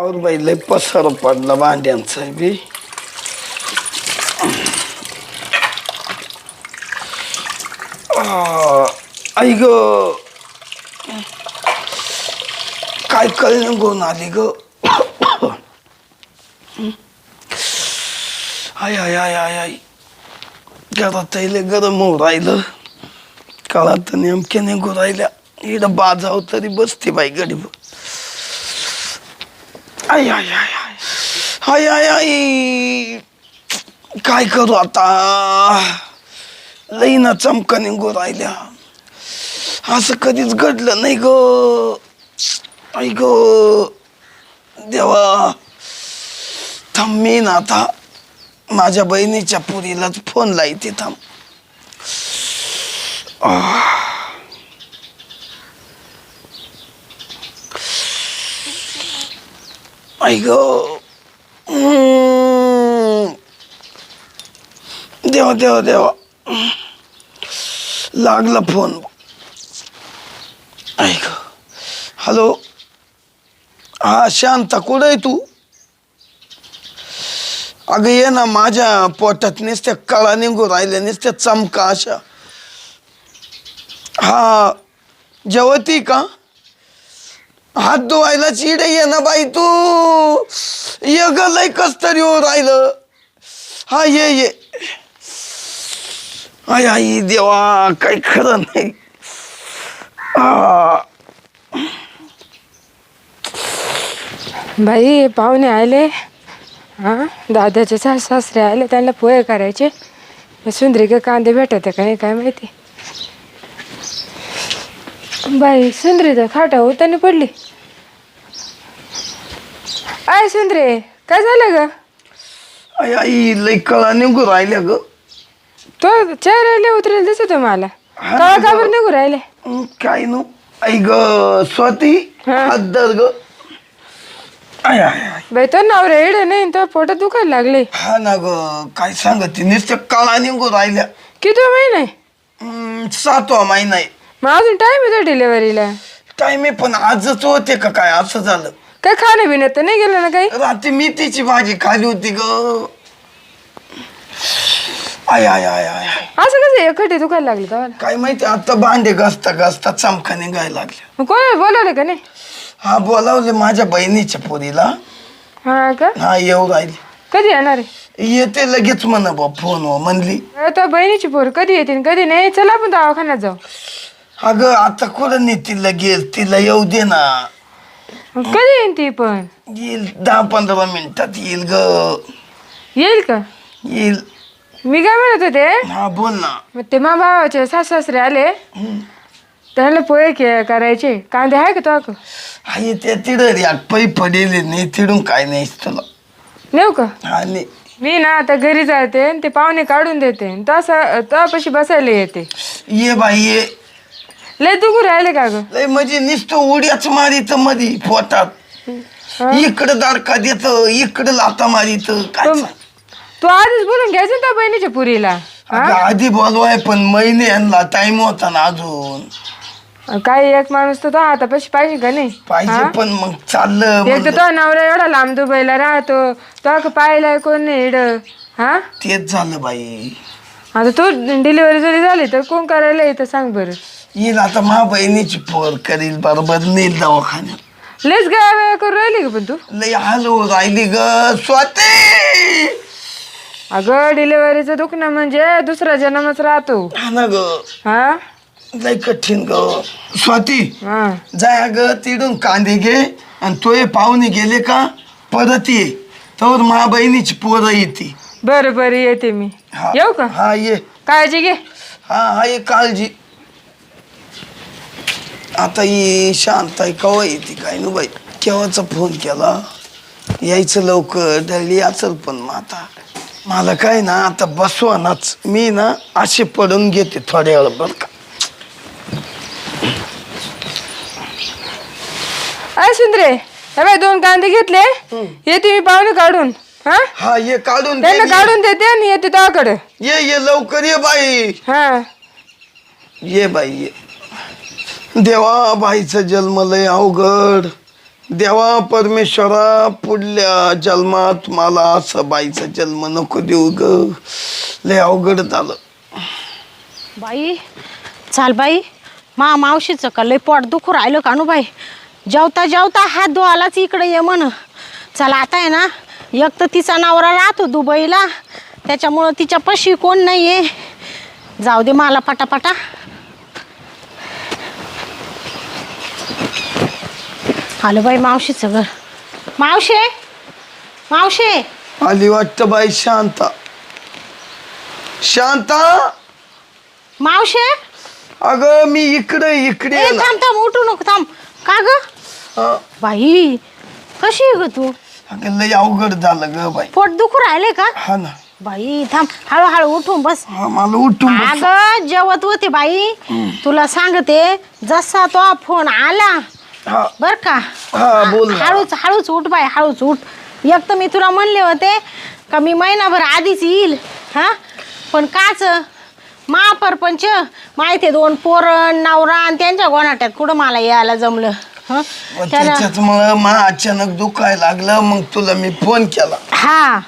और बाई लय पसार पडला भांड्यांचं बी. आ, आई ग. काय कळलं गोन आली ग. आय आय आय आय आय घरात लय गरम होऊ राहिलं. काळात नेमक्या निघू राहिल्या. इकडं बाजाव तरी बसते बाई गडीब आय आय आय आय. आय आय काय करू आता? लई ना चमका निघू राहिल्या. असं कधीच घडलं नाही ग. ऐ ग. देवा. थांब मी ना आता. माझ्या बहिणीच्या पुरीलाच फोन लाईते थांब. आई hmm. देवा देवा देवा. लागला फोन. ऐक हॅलो. हा शांता. कुठं आहे तू? अगं ये ना. माझ्या पोटात नुसत्या कळा निघू राहिल्या नुसत्या चमका अशा. हा जेवती का? हात धुवायला चिड ये ना बाई तू. ये ग लय कस तरी हो राहिलं. हा ये ये. आय आई देवा काय खरं नाही. आ, बाई पाहुणे आले. हां दादाचे सास सासरे आले त्यांना पोहे करायचे. सुंदरी का कांदे भेटत का नाही काय माहिती? बाई सुंदरी तर खाटा होताना पडली. आय सुंदरे काय झालं ग? आय आई लय कळा निघू राहिल्या ग. तो चेहऱ्याला उतरेल दिसतो मला. हा, कळा ग. बरं निघू राहिले? काय नो? आई ग स्वाती हा. धर ग. आय आय आय. बाई तो नवरा एडे नाही तो पोटात दुखायला लागले. हा ना ग काय सांगते नुसत्या कळा निघू राहिल्या. किती महिने? हं, सातवा महिना आहे. मग अजून टाइम आहे डिलेवरीला टाइम आहे पण आजच होते का काय? असं झालं. काय खाणं पिणं तर नाही गेलं ना काही? रात्री मेथीची भाजी खाली होती ग. आय आय आय आय आय. असं कसं एकटे दुखायला लागले तेव्हा काय माहिती आता भांडे घासता घासता चमका निघायला लागल्या मग कोणाला बोलवलं का नाही? हा बोलावले माझ्या बहिणीच्या पोरीला. हा का? हा येऊ राहिली. कधी येणार आहे? येते लगेच म्हण बा फोन म्हणली. तो बहिणीची पोर कधी येते आणि कधी नाही? चला आपण दवाखान्यात जाऊ. अगं आता कुठं नाही तिला लगेच तिला येऊ दे ना. कधी येईन ती पण? येईल दहा पंधरा मिनिटात येईल ग. येईल का? येईल. मी काय म्हणत होते? हा बोल ना. मग ते मा भावाचे सास सासरे आले. त्यांना पोहे के- करायचे. कांदे आहे का तो आहे त्या तिडं रे पै पडेल नाही तिडून काय नाही तुला. नेऊ का? नाही मी ना आता घरी जाते आणि ते पाहुणे काढून देते. तो असं तो पशी बसायला येते. ये बाई ये. लय दुखू राहिले का ग लय म्हणजे नुसतं उड्याच मारित मधी पोटात? इकडं दारका देत इकडं लाता मारित काय सांग. तू आधीच बोलून घ्यायचं ना त्या बहिणीच्या पुरीला अगं, आधी बोलवाय पण महिने यांना टाइम होता ना अजून काही एक माणूस तर तो हातापाशी पाहिजे का नाही पाहिजे हा? पण मग चाललं एक तर म्हणलं. तो नवरा एवढा लांब दुबईला राहतो तो पाहिलाय कोण नाही इड हा तेच झालं बाई आता तू डिलिव्हरी जरी झाली तर कोण करायला येतं सांग बरं येईल आता मा बहिणीची पोर करील बरोबर नेल दवाखान्यात. लेच गाया वेळा करून राहिली का पण तू. लय हलो राहिली ग स्वाती! अगं डिलिव्हरीचं दुखणं म्हणजे दुसरा जन्मच राहतो. हा ना ग. हा? लय कठीण ग. स्वाती हा. जाय ग तिडून कांदे घे आणि तो हे पाहुणे गेले का परत ये. तर मा बहिणीची पोरं येते. बरं बरं येते मी. हा. येऊ का? हा ये. काळजी घे. हा हा ये काळजी. आता ये शांत आहे कवा येते काय नु बाई. केव्हाचा फोन केला? यायचं लवकर डळली असेल पण मग आता. मला काय ना आता बसवानाच मी ना असे पडून घेते थोड्या वेळ बरं का? अय सुंदरे हे बाय दोन कांदे घेतले. येते मी पाहुणे काढून हा? हा ये काढून त्यांना. काढून देते आणि येते त्याकडे ये ये लवकर ये बाई. हा. ये बाई ये. देवा बाईचा जन्म लय अवघड. देवा परमेश्वरा पुढल्या जन्मात मला असं बाईचा जन्म नको देऊ ग. लय अवघड झालं. बाई चाल बाई. मा मावशीचं का लय पोट दुखू राहिलं का बाई? जेवता जेवता हात धुवालाच इकडे ये म्हण. चला आता आहे ना एक तर तिचा नवरा राहतो दुबईला. त्याच्यामुळं तिच्या पशी कोण नाही आहे जाऊ दे मला पटापटा. आलं बाई मावशीचं घर मावशे? मावशे? आली वाटतं बाई शांता. शांता? मावशे? अगं मी इकडे इकडे ए. थांब थांब उठू नको थांब. का ग. बाई कशी आहे ग तू? अगं लय अवघड झालं ग बाई. पोट दुखू राहिले का? हा ना. बाई थांब. हळूहळू उठून बस. हा मला उठून बस. अगं जेवत होते बाई. तुला सांगते जसा तो फोन आला हा. बर का? हा, बोल ना. हळूच हळूच उठ बाई हळूच उठ. एक तर मी तुला म्हणले होते का मी महिनाभर आधीच येईल हा? पण काच महापरपंच माहिती आहे, दोन पोरण नवरा आणि त्यांच्या गोनाट्यात कुठं मला यायला जमलं हं? त्यानं त्याच्यामुळं मा अचानक दुखायला लागलं मग तुला मी फोन केला. हा.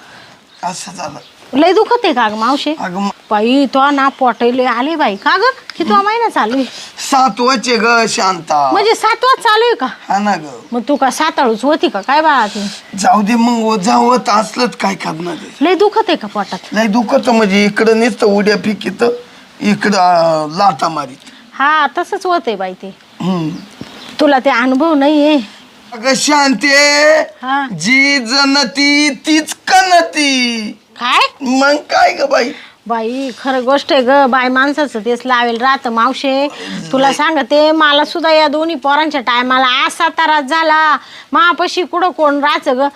असं झालं. लय दुखत आहे का ग मावशे? अगं म- बाई तो ना पोटायले आले बाई. का ग? किती महिना चालू आहे? सात वाचे ग शांता. म्हणजे सातवा चालू आहे का? हा ना ग. मग तू का साताळूच होती का? काय बाळा ती? जाऊ दे मग जावत असलंच काय करणार आहे? लय दुखत आहे का पोटात? लय दुखत म्हणजे इकडं नुसतं उड्या फिकीत इकडं अं, लाथा मारीत. हा तसंच होत आहे बाई ते. हम्म. तुला ते अनुभव नाहीये. अगं शांते हा. जी जनती तीच कनती. काय? मग काय ग बाई? बाई खरं गोष्ट आहे ग. बाई माणसाचं तेच लावेल राहतं मावशे. तुला सांगते मला सुद्धा या दोन्ही पोरांच्या टायमाला असा त्रास झाला. मापाशी कुठं कोण राहायचं ग?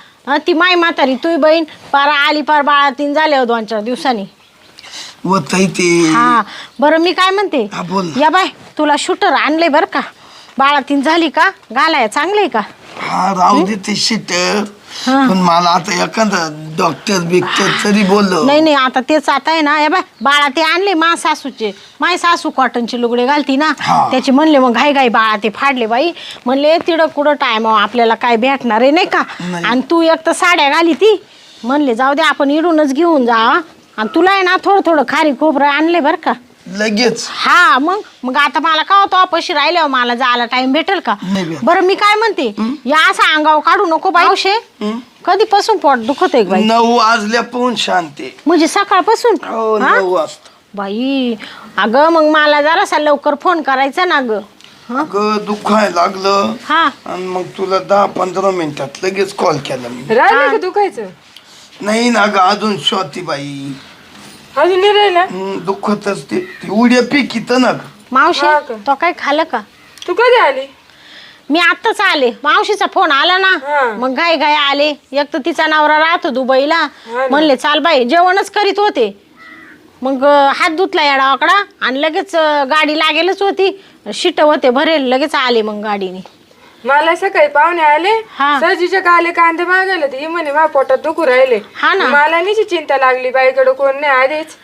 ती माई म्हातारी तुही बहीण. पार आली पार बाळातीन झाले हो दोन चार दिवसांनी. होत ते हा बरं मी काय म्हणते? हा, बोल ना. या बाय तुला शूटर आणले बरं का? बाळातीन झाली का? घालाय चांगले का? हा राहू दे ते शिटर. हा. पण मला आता एखादा डॉक्टर बिक्टर तरी बोललो नाही नाही आता तेच आता आहे ना या बाय बाळा ते आणले मा सासूचे माय सासू कॉटनचे लुगडे घालती ना हा. त्याचे म्हणले मग घाई घाई बाळा ते फाडले बाई म्हणले तिडं कुठं टाइम आपल्याला काय भेटणार आहे नाही का नाही. आणि तू एक तर साड्या घाली ती म्हणले जाऊ दे आपण इडूनच घेऊन जा. आणि तुला आहे ना थोडं थोडं खारी खोबरं आणले बरं का लगेच. हा मग मग आता मला का होतो पैसे राहिल्यावर मला जायला टाइम भेटेल का? नाही भेटत. बरं मी काय म्हणते या असं अंगावर काढू नको बाई हं? कधीपासून पोट दुखत आहे बाई? नऊ वाजल्या पाहून शांती. म्हणजे सकाळपासून? हो हा? नऊ वाजता. बाई अगं मग मला जरासा लवकर फोन करायचा ना ग. अगं दुखायला लागलं. हा. आणि मग तुला दहा पंधरा मिनिटात लगेच कॉल केला मी. राहिले का दुखायचं? नाही ना ग अजून स्वाती बाई. अजून नाही राहिला? दुखतच ते. ती उड्या पिकीत ना. मावशी हा का? तो काय खाल्लं का? तू कधी आली? मी आत्ताच आले. मावशीचा फोन आला ना. मग गाय गाय आले. एक तर तिचा नवरा राहतो दुबईला. ना. म्हणले चाल बाई जेवणच करीत होते. मग अं, हात धुतला या डावाकडा आणि लगेच अं, गाडी लागेलच होती. शिट होते भरेल लगेच आले मग गाडीने. मला सकाळी पाहुणे आले हा. सहजीच्या काले कांदे मागायला ते म्हणे माझ्या पोटात दुखू राहिले. हा ना. मला निची चिंता लागली बाईकडे कोण नाही आधीच.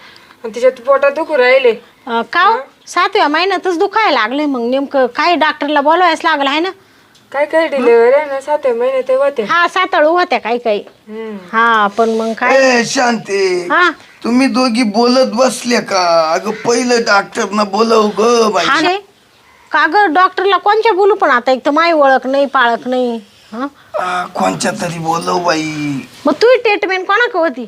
आणि तिच्यात पोटात दुखू राहिले. अं, का हो? सातव्या महिन्यातच दुखायला लागले मग. नेमकं काय डॉक्टरला बोलवायच लागलं आहे ना? काय काय डिलिव्हरी आहे ना सातव्या महिने ते होते. हा साताळू होत्या काही काही. हम्म. हा पण मग काय? ए शांती. हा. तुम्ही दोघी बोलत बसले का? अगं पहिलं डॉक्टरना बोलव ग बाई. हा रे का ग डॉक्टरला कोणच्या बोलू पण आता? एक तर माई ओळख नाही पाळख नाही. हा? आ, कोणच्या तरी बोलव बाई. मग तुझी ट्रीटमेंट कोणाक होती?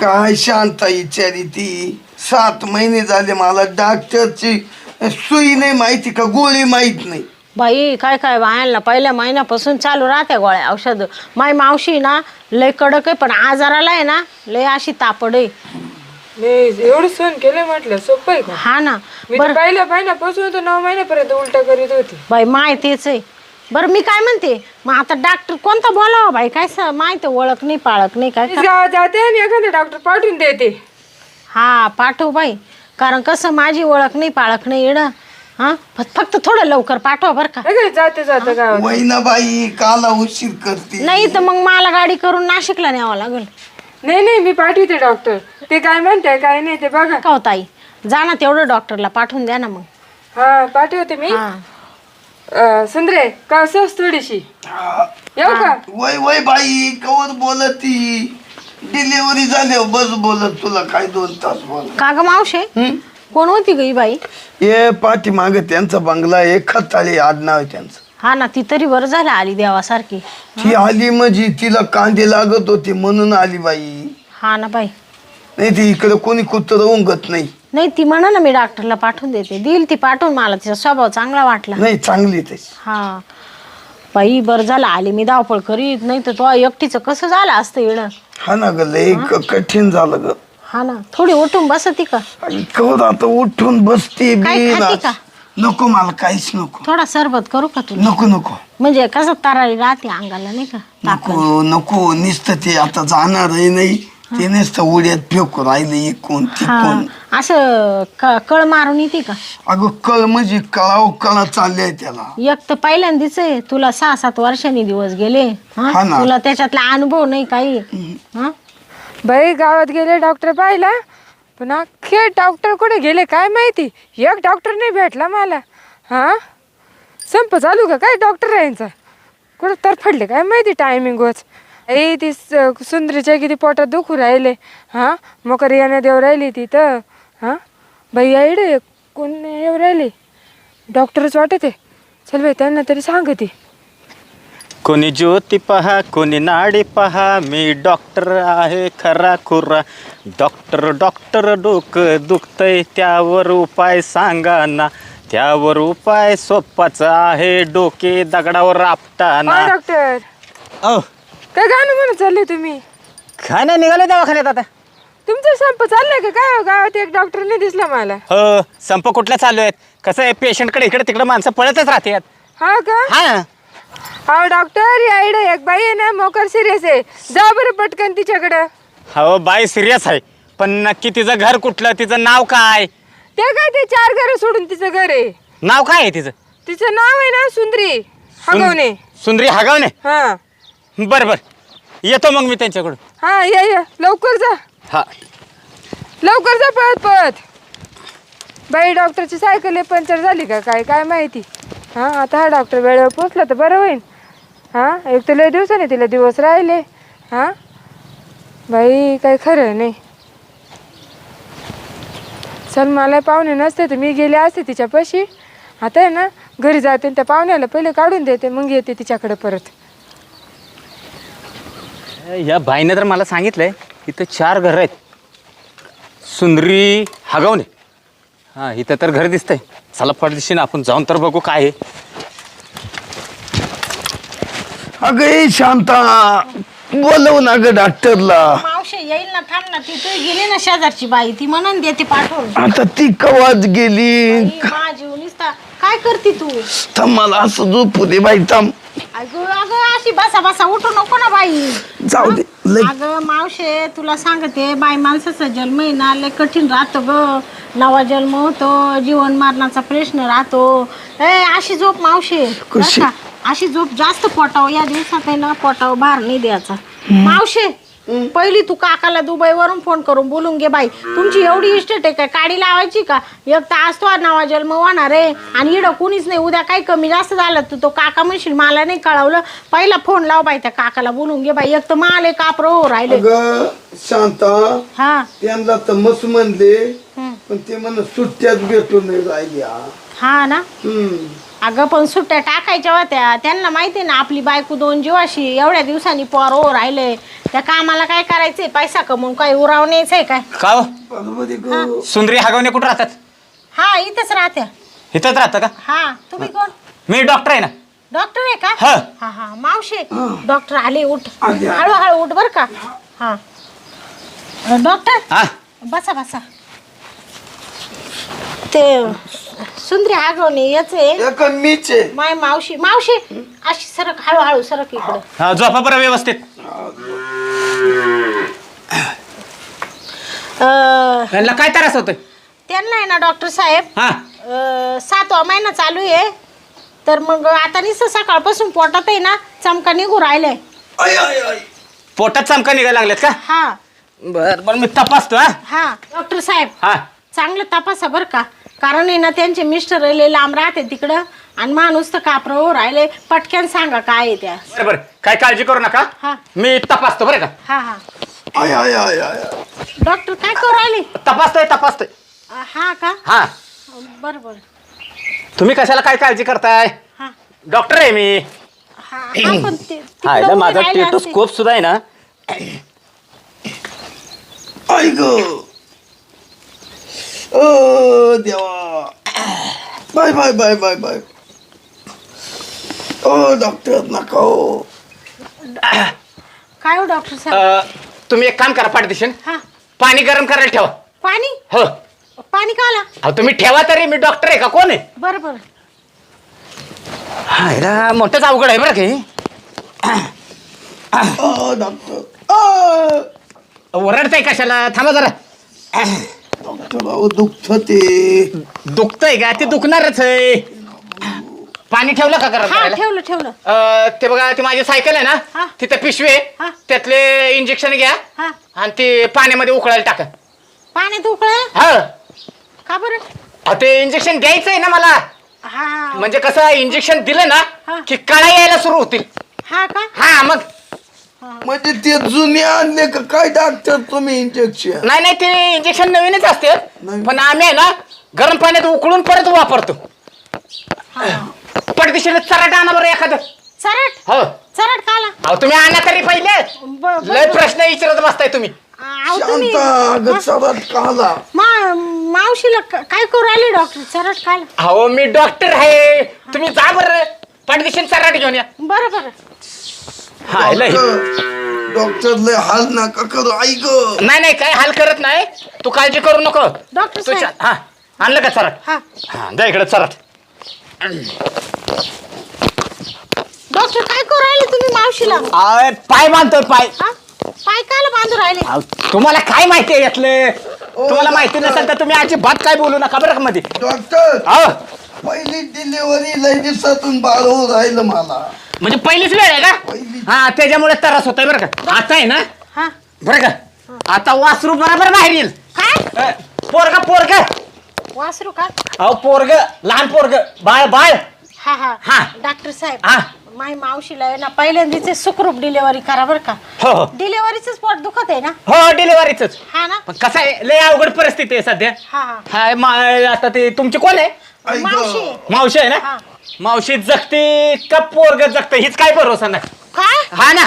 काय शांता विचारी ती. सात महिने झाले मला डॉक्टरची सुई नाही माहिती का गोळी माहीत नाही. बाई काय काय बायांना पहिल्या महिन्यापासून चालू राहत्या गोळ्या औषध. माई मावशी ना लय कडक आहे पण आजाराला आहे ना लय अशी तापड आहे. नाही एवढं सण केलं म्हटलं सोपं आहे का? हा ना. मी तर पहिल्या महिन्यापासून तर नऊ महिन्यापर्यंत उलटा करीत होती. बाई माय तेच आहे. बरं मी काय म्हणते? मग आता डॉक्टर कोणता बोलावा बाई? काय स- माहिती ओळख नाही पाळख नाही काय मी जा- जाते आणि एखादं डॉक्टर पाठवून देते. हा पाठव बाई. कारण कसं माझी ओळख नाही पाळख नाही येणं हा? फ- फक्त थोडं लवकर पाठवा बरं का. हे जाते जाते गावात. वैना बाई काला उशीर करते. नाही तर मग मला गाडी करून नाशिकला न्यावं लागेल. नाही नाही मी पाठवते डॉक्टर ते काय म्हणते काय नाही ते बघा. का हो ताई? जा ना तेवढं डॉक्टरला पाठवून द्या ना मग. हा पाठवते मी. हा. अं, सुंदरे थोडीशी? हा, येऊ का? वय वय बाई कवर बोलती. डिलिव्हरी झाल्यावर बस बोलत तुला काय दोन तास बोल का ग मावशे? कोण होती ग ही बाई? ये पाठी मागे त्यांचा बंगला आहे खताळी आडनाव आहे त्यांचं. हा ना ती तरी बरं झालं आली देवासारखी. ती आली म्हणजे तिला कांदे लागत होते म्हणून आली बाई. हा ना बाई. नाही ती इकडे कोणी कुत्र उंगत नाही. नाही ती म्हणा ना मी डॉक्टरला पाठवून देते. देईल ती पाठवून मला तिचा स्वभाव चांगला वाटला. नाही चांगली त्याची हा. बाई बरं झालं आली मी धावपळ करीत नाही तर तो एकटीचं कसं झालं असतं येणं हा ना ग लय क- कठीण झालं ग. हा ना. थोडी उठून बसती का? आई, कवर आता उठून बसते काय बी खाते ना. का? नको मला काहीच नको. थोडा सरबत करू का तुला नको नको. म्हणजे कसं तरारी राहते अंगाला नाही का? ताकद. नको नको नुसतं ते आता जाणारही नाही. ते नुसतं उड्यात फेकू राहिले हा तिकून. असं क- कळ मारून येते का? अगं कळ म्हणजे कळाव कळा चालले त्याला. एक तर पहिल्यांदाच आहे. तुला सहा सात वर्षांनी दिवस गेले. हा? हा ना. तुला त्याच्यातला अनुभव नाही काही. हा? बाई गावात गेले डॉक्टर पाहिला? पण अख्खे डॉक्टर कुठे गेले काय माहिती? एक डॉक्टर नाही भेटला मला. हा? संप चालू का? काय डॉक्टर यांचा? कुठं तरफडले काय माहिती टायमिंग वच ए ती स- सुंदरीच्या किती पोटात दुखू राहिले. हा? मकर येण्या देव राहिली ती तर. हा? बाई आईडे कोण येऊ राहिली? डॉक्टरच वाटत. आहे चल बाई त्यांना तरी सांगते कोणी ज्योती पहा कोणी नाडी पहा मी डॉक्टर आहे खरा खुरा. डॉक्टर डॉक्टर डोकं दुखतंय त्यावर उपाय सांगा ना. त्यावर उपाय सोपाच आहे डोके दगडावर आपटाना. हा डॉक्टर? काय गाणं म्हणत चालले तुम्ही? काय नाही निघाले दवाखान्यात आता. तुमचा संप चाललाय का? काय हो? गावात एक डॉक्टर नाही दिसला मला. हो संप कुठल्या चालू आहेत? कसं आहे पेशंटकडे इकडे तिकडे माणसं पळतच राहतात. हा का? हा. हा डॉक्टर या इकडे एक बाई आहे ना मोकर सिरियस आहे. जा बरं पटकन तिच्याकडं. हो बाई सिरियस आहे. पण नक्की तिचं घर कुठलं तिचं नाव काय? ते काय ते चार घर सोडून तिचं घर आहे. नाव काय आहे तिचं? तिचं नाव आहे ना सुंदरी. हगवणे. सुंदरी हागावणे? हा. बर बर. येतो मग मी त्यांच्याकडून. हा या या. लवकर जा. हा. लवकर जा पळत पळत. बाई डॉक्टरची सायकल आहे पंक्चर झाली का काय काय माहिती? हां आता हा डॉक्टर वेळेवर पोचला तर बरं होईल हां एक तर लय दिवसाने तिला दिवस राहिले. हां? बाई काही खरं नाही. चल मला पाहुणे नसते तर मी गेले असते तिच्यापाशी आता आहे ना घरी जाते आणि त्या पाहुण्याला पहिले काढून देते मग येते तिच्याकडे परत. या बाईनं तर मला सांगितलंय इथं चार घरं आहेत. सुंदरी हागवणे. हां इथं तर घर दिसतंय. चला पडदिशीनं आपण जाऊन तर बघू काय आहे. अगं शांता. बोलव ना ग डॉक्टरला. मावशी येईल ना थांब ना. ती तू गेली ना शेजारची बाई ती म्हणून देते पाठवून. आता ती कवाच गेली. बाई, माझी उनिसता काय करते तू? थांब मला असं झोपू दे बाई थांब. अगं अगं अशी बसा बसा उठू नको ना बाई. जाऊ दे लय अगं मावशे तुला सांगते बाई माणसाचा जन्म आहे ना लय कठीण राहतो ग. नवा जन्म होतो जीवन मरणाचा प्रश्न राहतो. ए अशी झोप मावशे. बरं कशी? का? अशी झोप जास्त पोटाव या दिवसात आहे ना पोटाव भार नाही द्यायचा. मावशे पहिली तू काकाला दुबईवरून फोन करून बोलून घे बाई. तुमची एवढी इस्टेट आहे काय? काडी लावायची का? एक तर आज तो नवा जन्म होणार आहे. आणि इडं कुणीच नाही. उद्या काही कमी जास्त झालं तर तो काका म्हणशील मला नाही कळवलं. पहिला फोन लाव बाई त्या काकाला बोलून घे बाई. एक तर माले कापरो हो राहिले. अगं शांता हा. त्यांना तर मस्त म्हणले. पण ते म्हण सुट्ट्यात भेटून नाही राहिल्या. हा ना? हम्म. अगं पण सुट्ट्या टाकायच्या होत्या. त्यांना माहिती ना आपली बायको दोन जीवाशी एवढ्या दिवसांनी पोर हो राहिले. त्या कामाला काय करायचंय? पैसा कमवून काय उराव काय? का हो? बरोबर आहे गं. सुंदरी हागवणे कुठं राहतात? हा इथंच राहत्या. इथंच राहतं का? हा तुम्ही कोण? मी डॉक्टर आहे ना. डॉक्टर आहे का? हा. हा हा मावशे डॉक्टर आले उठ. आले, आले. हळूहळू उठ बर का. हा. डॉक्टर? हा. बसा बसा. ते सुंदरी आगवणे याच. आहे एक मीच. आहे माय मावशी मावशी अशी सरक हळूहळू सरक इकडं. हा झोपा बरं व्यवस्थित. अ, त्यांना काय त्रास होतोय? त्यांना आहे ना डॉक्टर साहेब हा. अ, सातवा महिना चालू आहे. तर मग आता नुसतं सकाळपासून पोटात आहे ना चमका निघू राहिलाय. आय, आय, आय. पोटात चमका निघायला लागलेत का? हा. बर बर मी तपासतो हा. हा डॉक्टर साहेब हा. चांगलं तपासा बरं का. कारण आहे ना त्यांचे मिस्टर लय लांब राहते तिकडं. आणि माणूस तर कापरावर राहिले. पटक्यान सांगा काय आहे त्या. बरं बरं. काय काळजी करू नका. हा. मी तपासतो बरं का? हा हा. आय आय आय आय डॉक्टर काय करू राहिले? तपासतोय तपासतोय. अं, हा का? हा. बरं बरं. तुम्ही कशाला काय काळजी करताय? हा. डॉक्टर आहे मी. हा हा, पण ते तिकडं हा उभे माझा राहिले असते. टेटोस्कोप सुद्धा आहे ना. ग. ओ देवा. बाय बाय बाय बाय बाय. ओ डॉक्टर नका हो. काय हो डॉक्टर साहेब? अं, तुम्ही एक काम करा पाठदिशन हा. पाणी गरम करायला ठेवा. पाणी? हो. पाणी का आला? अहो तुम्ही ठेवा तरी मी डॉक्टर आहे का? कोण आहे? बरं बरं. हायला मोठंच अवघड आहे बरं की ओ डॉक्टर ओ. ओरडताय कशाला? थांबा जरा. अहो दुखत. ते दुखतंय का? ते दुखणारच आहे. पाणी ठेवलं का गरम हा करायला ठेवलं ठेवलं. अं, ते बघा ती माझी सायकल आहे हा. ना तिथे पिशवी आहे. हा. त्यातले इंजेक्शन घ्या. हा. आणि ते पाण्यामध्ये उकळायला टाका. पाण्यात उकळा हा. का बरं? अहो, ते इंजेक्शन द्यायचंय ना मला. हा. हा. म्हणजे कसं इंजेक्शन दिलं हा. ना की कळा यायला सुरू होतील. हा का? हा मग. म्हणजे ते जुने आणले का? काय डॉक्टर तुम्ही इंजेक्शन नाही नाही ते इंजेक्शन नवीनच असते. नवीन. पण आम्ही आहे ना गरम पाण्यात उकळून परत वापरतो. पडदिशीने चराट आणा बरं एखादं. चरट? हो. चरट का आला अहो तुम्ही आणा तरी पहिले. ब- ब- लय प्रश्न विचारत बसताय तुम्ही. अहो, तुम्ही- शांत अगं चढत काला. मा मावशीला क- काय करू राहिले डॉक्टर चरट काय अहो मी डॉक्टर आहे. तुम्ही जा बरं. पडदिशीन चराट घेऊन या. बरं बरं. हा लय. डॉक्टर लय हाल नका करू ग. नाही नाही काय हाल करत नाही? तू काळजी करू नको. डॉक्टर साहेब. हा आणलं का चराट? हा. हा जा इकडे चराट. डॉक्टर काय करू राहिले तुम्ही मावशीला? पाय बांधतोय पाय. हा? पाय कायला बांधू राहिले? अहो, तुम्हाला काय माहिती आहे यातलं? तुम्हाला माहिती नसेल तर तुम्ही अजिबात काय बोलू नका बरं का मध्ये डॉक्टर अहो, पहिली डिलिव्हरी लय दिवसातून बाळ होऊन राहिलं मला. म्हणजे पहिलीच वेळ आहे का. हा त्याच्यामुळे त्रास होतोय बरं का. आता आहे ना? हा. बरं का? आता वासरू बरोबर बाहेर येईल. काय? पोरग पोरग. वासरू का? अहो पोरग लहान पोरग. बाळ बाळ. हा हा. हा. डॉक्टर साहेब हा. माय मावशीला आहे ना पहिल्यांदाच सुखरूप डिलिव्हरी करा बरं का. हो हो. डिलिव्हरीच पोट दुखत आहे ना? हो डिलिव्हरीच हा ना? पण कसं आहे लय अवघड परिस्थिती आहे सध्या. हा हा. हाय मा आता ते तुमची कोण आहे? आई मावशी ग. मावशी. आहे ना. मावशी जगते का पोरग जगते? हीच काय भरोसा नाही. काय? हा ना?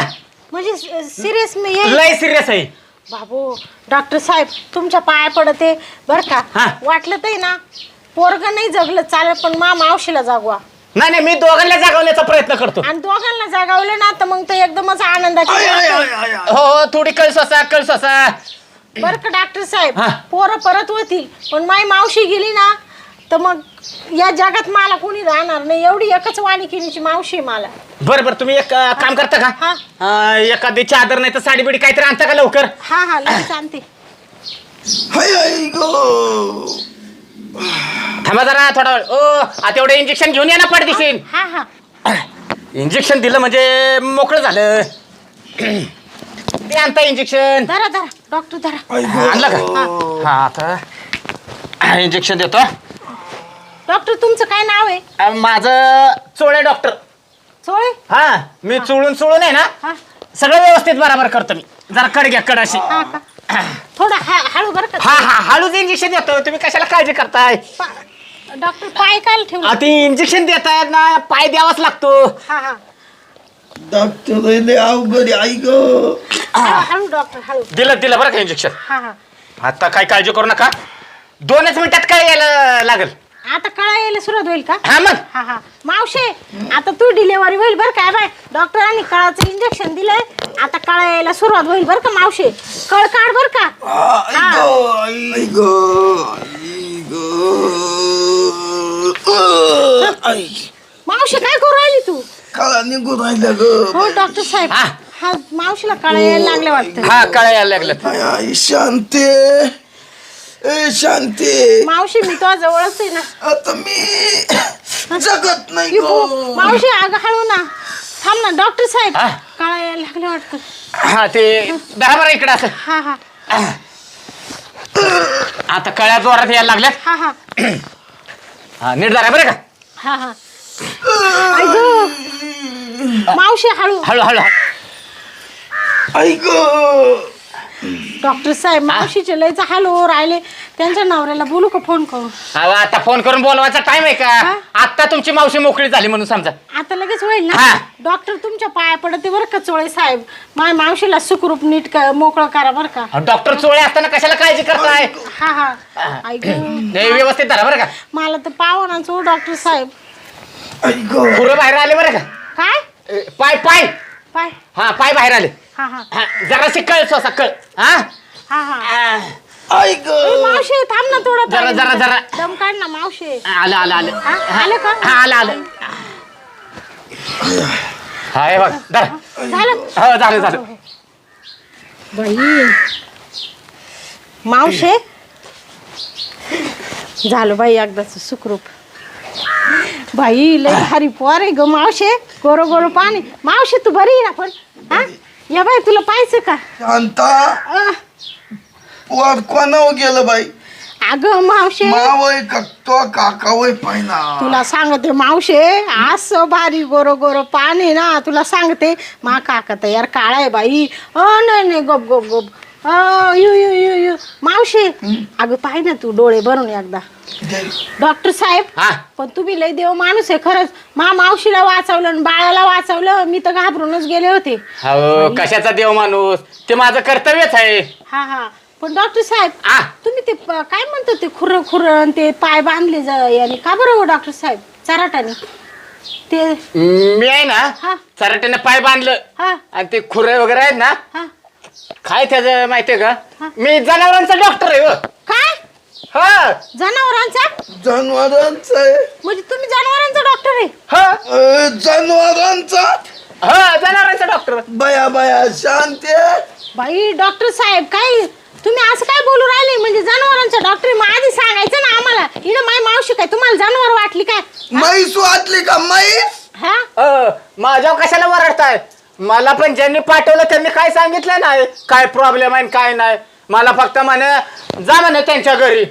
म्हणजे सिरियस मी येईल लय सिरियस आहे. बाबू डॉक्टर साहेब तुमच्या पाया पडते बर का? हा. वाटलं तर ना पोरग नाही जगलं चालेल पण मा मावशीला जागवा. नाही नाही मी दोघांना जागवण्याचा प्रयत्न करतो. आणि दोघांना जागावलं ना तर मग ते एकदमच आनंदाची आय, आय. हो हो, थोडी कळससा कळससा. बरं का डॉक्टर साहेब? हा. पोरं परत होतील पण माई मावशी गेली ना तर मग या जगात मला कोणी राहणार नाही. एवढी एकच वाणिकिनीची मावशी आहे मला. बरं बरं तुम्ही एक अं, काम करता का? हा. अं, एखादी चादर नाही तर साडी बिडी काहीतरी आणता का लवकर? हा हा लगेच आणते. हाय आई ग. थांबा जरा थोडा वेळ. ओ आता एवढं इंजेक्शन घेऊन या ना पडदिशीन हा हा इंजेक्शन दिलं म्हणजे मोकळं झालं. ते आणता इंजेक्शन धरा धरा डॉक्टर धरा. आणलं का? हा आता इंजेक्शन देतो. डॉक्टर तुमचं काय नाव आहे? अं, माझं चोळे डॉक्टर. चोळे हा मी चुळून चुळून आहे ना हा. सगळं व्यवस्थित बराबर करतो मी. जरा कड घ्या कड अशी. हा का? थोडं हा- हळू बरं का? हा हा हळूच इंजेक्शन देतो तुम्ही कशाला काळजी करताय? पा- डॉक्टर पाय काल ठेवलं? आ, ते इंजेक्शन देतायत ना पाय द्यावाच लागतो. हा हा. डॉक्टर लय अवघड आहे, आई ग. हळू हळू डॉक्टर हळू. दिलं दिलं बरं का इंजेक्शन हा हा. आता काय काळजी करू नका. दोनच मिनिटात काय यायला लागेल? आता कळा यायला सुरुवात होईल का? हा मग. हा हा. मावशे आता तू डिलेवरी होईल बरं काय बाय. डॉक्टरांनी कळाचं इंजेक्शन दिलंय. आता कळा यायला सुरुवात होईल बरं का मावशे? कळ काढ बरं का. आई ग आई ग आई ग. अ, आई मावशी काय करू राहिली तू? काळा निघून राहिल्या ग हो डॉक्टर साहेब. हा. हा मावशीला कळा यायला लागले वाटतं. हा काय यायला लागलं. आई आई शांती ए शांती. मावशी मी तुझ्या जवळच आहे ना. आता मी जगत नाही ग. मावशी अगं हळू ना. थांब ना डॉक्टर साहेब. हा. कळा यायला लागले वाटतं. हा ते दहा बरं इकडं असं. हा हा. आता कळ्या जोरात यायला लागल्यात. हा हा. हा नीट जरा बरं का? हा हा. मावशी हळू. हळू हळू ऐक डॉक्टर साहेब मावशीचे लयच हॅलो राहिले. त्यांच्या नवऱ्याला बोलू का फोन करून? अहो, आता फोन करून बोलवायचा टाइम आहे का? हा? आता तुमची मावशी मोकळी झाली म्हणून समजा. आता लगेच होईल हा. ना डॉक्टर तुमच्या पाया पडते बरं का चोळे साहेब? माय मावशीला सुखरूप नीट क- मोकळं करा बरं का. अहो, डॉक्टर चोळे असताना कशाला काळजी करताय? हा हा. ऐक नाही, व्यवस्थित धरा बरं का. मला तर पाव ना चो डॉक्टर साहेब. ऐक पुरं बाहेर आले बरं का? काय? ए, पाय पाय. पाय. हा पाय बाहेर आले. हा हा. हा, जराशी कळ स्वसा कळ. हा? हा हा. आ, ऐक ए, मावशी थांब ना थोडं जरा, पाणी. जरा, जरा. दम काढ ना मावशी. आलं आलं आलं. हा, आलं का? हा आलं आलं. हा हे बघ धरा. झालं? हो झालं झालं. बाई. मावशे. झालं बाई एकदाच सुखरूप. बाई लय भारी पोर आहे ग मावशे. गोरो गोरो पाणी. मावशे तू बरी आहे ना पण? हा? या बाई तुला पाहायचं का? शांता. अह, पोर कोणावर गेलं बाई? अगं मावशे. मावय तो काका वय पाहिना. तुला सांगते मावशे असं भारी गोरो गोरो पाणी ना तुला सांगते मा काका तयार काळा आहे बाई. अ नाही नाही गप गप गप. अ, यू यू यू यू. मावशे अगं पाहि ना तू डोळे भरून एकदा. डॉक्टर साहेब हा. पण तुम्ही लय देव माणूस आहे खरंच. मा मावशीला वाचवलं आणि बाळाला वाचवलं मी तर घाबरूनच गेले होते. हो कशाचा देव माणूस? ते माझं कर्तव्यच आहे. हा हा. पण डॉक्टर साहेब आ. तुम्ही ते प- काय म्हणतो ते खुर खुर ते पाय बांधले ज- याने. का बरं हो डॉक्टर साहेब? चराटाने ते मी आहे ना हा. चराट्याने पाय बांधलं. हा. आणि ते खुरे वगैरे आहेत ना हा. काय त्याचं माहितीये. का? मी जनावरांचा डॉक्टर आहे हो. काय? हा. जनावरांचा? जनावरांचा आहे. म्हणजे तुम्ही जनावरांचा डॉक्टर आहे? हा. अ, जनावरांचा? हा जनावरांचा डॉक्टर बया बया शांती बाई डॉक्टर साहेब काय? तुम्ही असं काय बोलू राहिले? म्हणजे जनावरांचा डॉक्टर आहे? मग आधी सांगायचं ना आम्हाला. इकडे माय मावशी काय? तुम्हाला जनावर वाटली काय? म्हैस वाटली का? म्हैस? हा? अ, माझ्यावर कशाला वरडताय? मला पण ज्यांनी पाठवलं त्यांनी काय सांगितलं नाही? काय प्रॉब्लेम आहे आणि काय नाही? मला फक्त म्हणे जा म्हणे त्यांच्या घरी.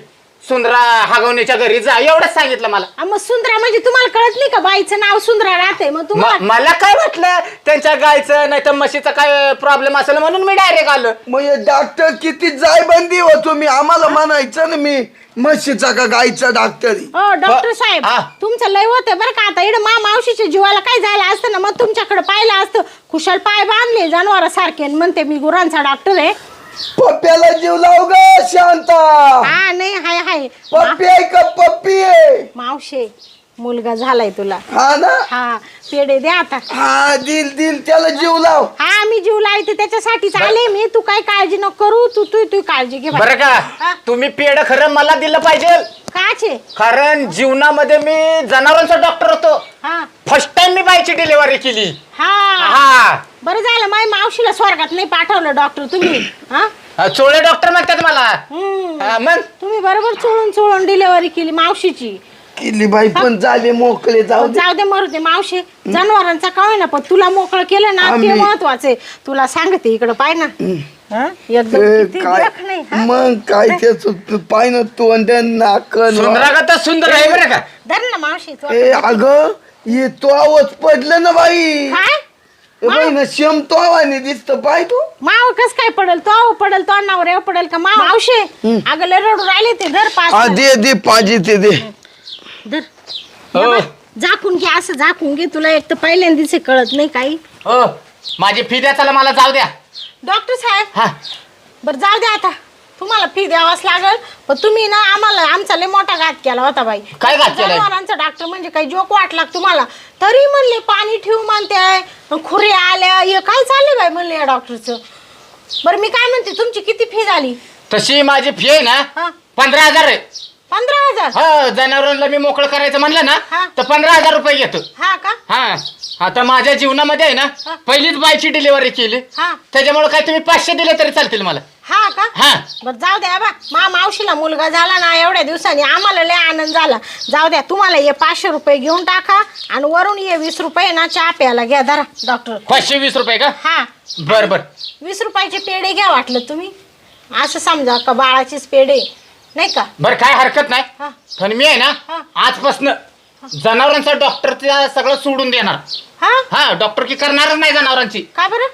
सुंदरा हागवणीच्या घरी जा एवढंच सांगितलं मला. आ, मग सुंदरा म्हणजे तुम्हाला कळत नाही का? बाईचं नाव सुंदरा राहते मग म- तुम्हाला मला काय वाटलं? त्यांच्या गायचं नाही तर म्हशीचा काय प्रॉब्लेम असेल म्हणून मी डायरेक्ट आलो. म्हणजे डॉक्टर किती जायबंदी हो तुम्ही? आम्हाला म्हणायचं ना मी म्हशीचा का गायचा डॉक्टरी हो डॉक्टर साहेब हा. तुमचं लय होते बरं का आता. इकडे मा मावशीच्या जीवाला काय झालं असतं ना मग तुमच्याकडे पाहिलं असतं. कुशाल पाय बांधले जनावरासारखे आणि म्हणते मी गुरांचा डॉक्टर आहे. पप्प्याला जीव लाव ग शांता. हा नाही हाय हाय. पप्पी आहे का पप्पी आहे? मावशे मुलगा झालाय तुला. हा ना? हा पेढे द्या आता. हा दिल दिल त्याला जीव लाव. हा मी जीव लावते त्याच्यासाठीच आले मी. तू काय काळजी नको करू तू तू तू काळजी घे. बरं हा? का तुम्ही पेड खरं मला दिलं पाहिजे. काचे? कारण जीवनामध्ये मी जनावरांचा डॉक्टर होतो. हा. फर्स्ट टाइम मी बाईची डिलिव्हरी केली. हा. हा. बरं झालं माय मावशीला स्वर्गात नाही पाठवलं डॉक्टर तुम्ही. हा? चोळे डॉक्टर म्हणतात मला. हम्म. हा, मग? तुम्ही बरोबर चोळून चोळून डिलेव्हरी केली मावशीची. किल्ली बाई पण झाले मोकळे जाऊ दे. जाऊ दे मरू दे मावशी. जनावरांचा काय ना पण तुला मोकळं केलं ना ते आम्ही- महत्त्वाचे तुला सांगते इकडं पाय ना. हा? एकदम ए, किती काय देख नाही हा? मग काय त्याच पाय ना तोंड नाकन सुंदरागत सुंदर आहे बरं का? धर ना मावशी तू ए अग ये तो आवाज पडलं ना बाई. काय? ए बाई ना शेम तो आवाने दिसत पाय तू. माव कस काय पडल? तो आव पडल तो नवऱ्या पडल का? माव मावशे अगं लय रडू राहिले ते धर हा पाच दे दे पाहिजे ते दे. धर. हो. झाकून घे असं झाकून घे तुला एक तर पहिल्यांदाच हे कळत नाही काही. हो माझी फी द्या चला मला जाऊ द्या. डॉक्टर साहेब. हा. बरं जाऊ द्या आता. तुम्हाला फी द्यावाच लागल पण तुम्ही ना आम्हाला आमचा लय मोठा घात केला होता बाई. काय घात केलाय? जनावरांचा डॉक्टर म्हणजे काही जोक वाटला का तुम्हाला. तरी म्हणले पाणी ठेवू म्हणते खुरे आल्या हे काय चालले बाई म्हणले या डॉक्टरचं बरं मी काय म्हणते तुमची किती फी झाली? तशी माझी फी आहे ना पंधरा हजार आहे. पंधरा हजार. हो जनावरांना मी मोकळं करायचं म्हणलं ना हा. तर पंधरा हजार रुपये घेतो. हा का? हा. आता माझ्या जीवनामध्ये आहे ना. पहिलीच बायची डिलिव्हरी केली. हा. त्याच्यामुळे काय तुम्ही पाचशे दिले तरी चालतील मला. हा का? हा. बरं जाऊ द्या बा. मा मावशीला मुलगा झाला ना एवढ्या दिवसांनी आम्हाला लय आनंद झाला. जाऊ द्या तुम्हाला हे पाचशे रुपये घेऊन टाका आणि वरून ये वीस रुपये ना चहा प्यायला घ्या धरा डॉक्टर पाचशे वीस रुपये का? हा. बर बर. वीस रुपयाचे पेढे घ्या वाटलं तुम्ही. असं समजा का बाळाचेच पेढे. नाही का? बरं काय हरकत नाही. हा. पण मी आहे ना. आजपासनं जनावरांचा डॉक्टरचं सगळं सोडून देणार. हा? हा डॉक्टर की करणारच नाही जनावरांची. का बरं?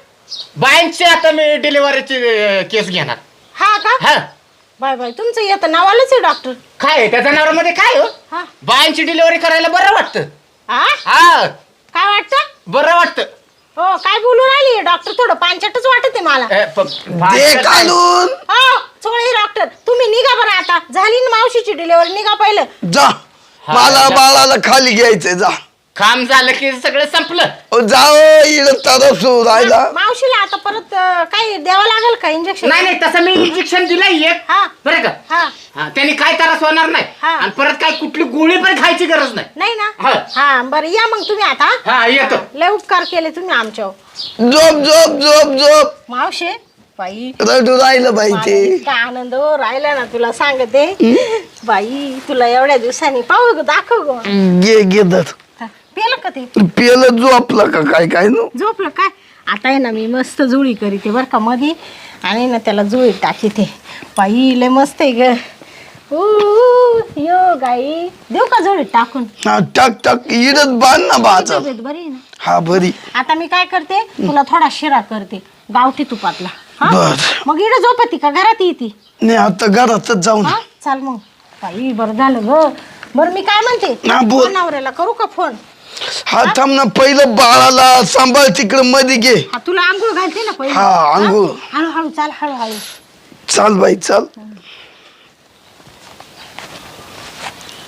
बायांची आता मी डिलिव्हरीची केस घेणार. हा का? हा. बाय बाय तुमचं येतं नावालाच आहे डॉक्टर काय आहे? त्या जनावरांमध्ये काय हो? हा. बायांची डिलिव्हरी करायला बरं वाटतं. हा हा. काय वाटतं? बरं वाटतं. हो काय बोलू राहिली? डॉक्टर थोडं पांचटच वाटत आहे मला. ए, प- दे बायांचं काय? हो चोळी डॉक्टर तुम्ही निघा बरं आता. झाली ना मावशीची डिलिव्हरी निघा पहिलं. जा. मला. बाळाला खाली घ्यायचंय जा. काम झालं की सगळं संपलं. ओ, जाओ राहिला. मावशीला आता परत अं, काही द्यावं लागेल का इंजेक्शन नाही नाही तसं मी इंजेक्शन दिलंय एक. हा. बरं का? हा. हा त्याने काय त्रास होणार नाही. हा. आणि परत काय कुठली गोळी पण खायची गरज नाही. नाही ना? हा. हा बरं या मग तुम्ही आता हा. येतो. लय उपकार केले तुम्ही आमच्यावर. झोप झोप झोप झोप. मावशे बाई. रडू राहिलं बाई मला ते. इतका आनंद हो राहिला ना तुला सांगते. बाई तुला एवढ्या दिवसांनी पाहू ग दाखव ग. घे घे पेलं का ते? पेलं झोपलं का काय काय नो? झोपलं काय? आता आहे ना मी मस्त जुळी करीते बरं का मधी. आणि ना त्याला जुळी टाकीते. बाई लय मस्त आहे ग. ऊ, यो गाई. देऊ का जुळी टाकून? हा टाक टाक. इडच बांध ना बाचा तब्येत बरी आहे ना? हा बरी. आता मी काय करते? तुला थोडा शिरा करते. गावठी तुपातला. हा? बर. मग इकडे झोपती का? घरात येते. नाही आता घरातच जाऊ ना हा? चाल मग. बाई बरं झालं ग. बरं मी काय म्हणते? हा, बोल. नवऱ्याला करू का फोन? हा थांब ना पहिलं बाळाला सांभाळ तिकडं मध्ये घे. हा तुला आंघोळ घालते ना पहिले? हा, आंघोळ. हळूहळू चाल हळूहळू. चाल बाई चाल.